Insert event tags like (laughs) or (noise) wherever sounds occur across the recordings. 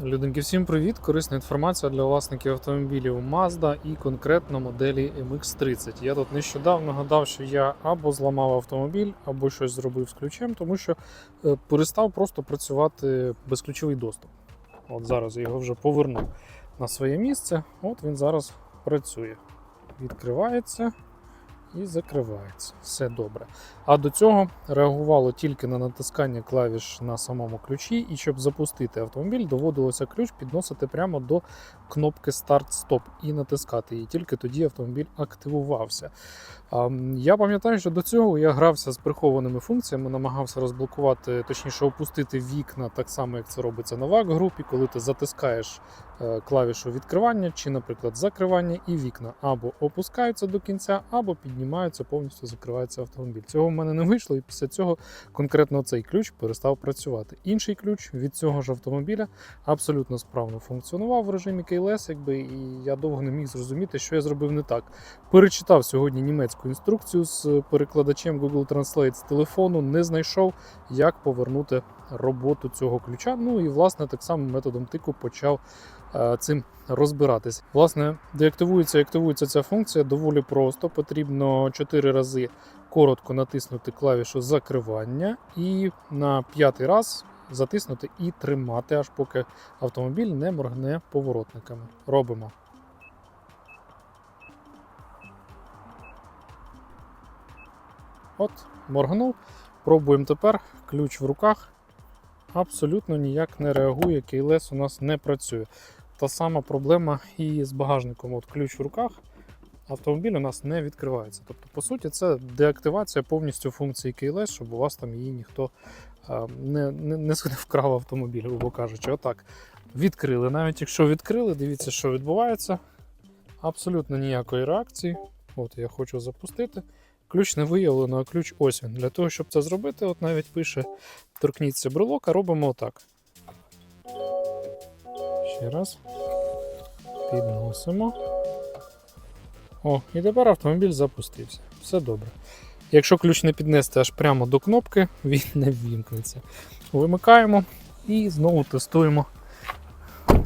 Людинки, всім привіт! Корисна інформація для власників автомобілів Mazda і конкретно моделі MX30. Я тут нещодавно гадав, що я або зламав автомобіль, або щось зробив з ключем, тому що е, перестав просто працювати безключовий доступ. От зараз я його вже повернув на своє місце. От він зараз працює. Відкривається і закривається. Все добре. А до цього реагувало тільки на натискання клавіш на самому ключі, і щоб запустити автомобіль, доводилося ключ підносити прямо до кнопки старт-стоп і натискати її. Тільки тоді автомобіль активувався. Я пам'ятаю, що до цього я грався з прихованими функціями, намагався розблокувати, точніше, опустити вікна, так само як це робиться на вак групі, коли ти затискаєш клавішу відкривання чи, наприклад, закривання, і вікна або опускаються до кінця, або піднімаються, повністю закривається автомобіль. Цього в мене не вийшло, і після цього конкретно цей ключ перестав працювати. Інший ключ від цього ж автомобіля абсолютно справно функціонував в режимі keyless, якби, і я довго не міг зрозуміти, що я зробив не так. Перечитав сьогодні німецьку інструкцію з перекладачем Google Translate з телефону, не знайшов, як повернути роботу цього ключа. Ну і власне так само методом тику почав е, цим розбиратись. Власне, деактивується і активується ця функція доволі просто. Потрібно 4 рази коротко натиснути клавішу закривання і на п'ятий раз затиснути і тримати, аж поки автомобіль не моргне поворотниками. Робимо. От, моргнув. Пробуємо тепер. Ключ в руках. Абсолютно ніяк не реагує, кейлес у нас не працює. Та сама проблема і з багажником. От ключ в руках, автомобіль у нас не відкривається. Тобто, по суті, це деактивація повністю функції keyless, щоб у вас там її ніхто не, не, не вкрав автомобіль, грубо кажучи. Отак. Відкрили. Навіть якщо відкрили, дивіться, що відбувається. Абсолютно ніякої реакції. От я хочу запустити. Ключ не виявлено, а ключ ось він. Для того, щоб це зробити, от навіть пише торкніться брелока, робимо отак. Ще раз. Підносимо. О, і тепер автомобіль запустився. Все добре. Якщо ключ не піднести аж прямо до кнопки, (laughs) він не ввімкнеться. Вимикаємо і знову тестуємо.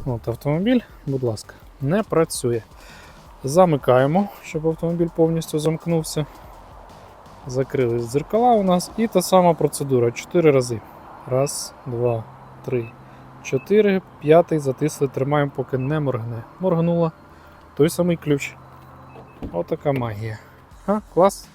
От автомобіль, будь ласка, не працює. Замикаємо, щоб автомобіль повністю замкнувся. Закрились дзеркала у нас і та сама процедура 4 рази. Раз, два, три, чотири. П'ятий затисли, тримаємо, поки не моргне. Моргнула. Той самий ключ. Отака магія. Ха, клас.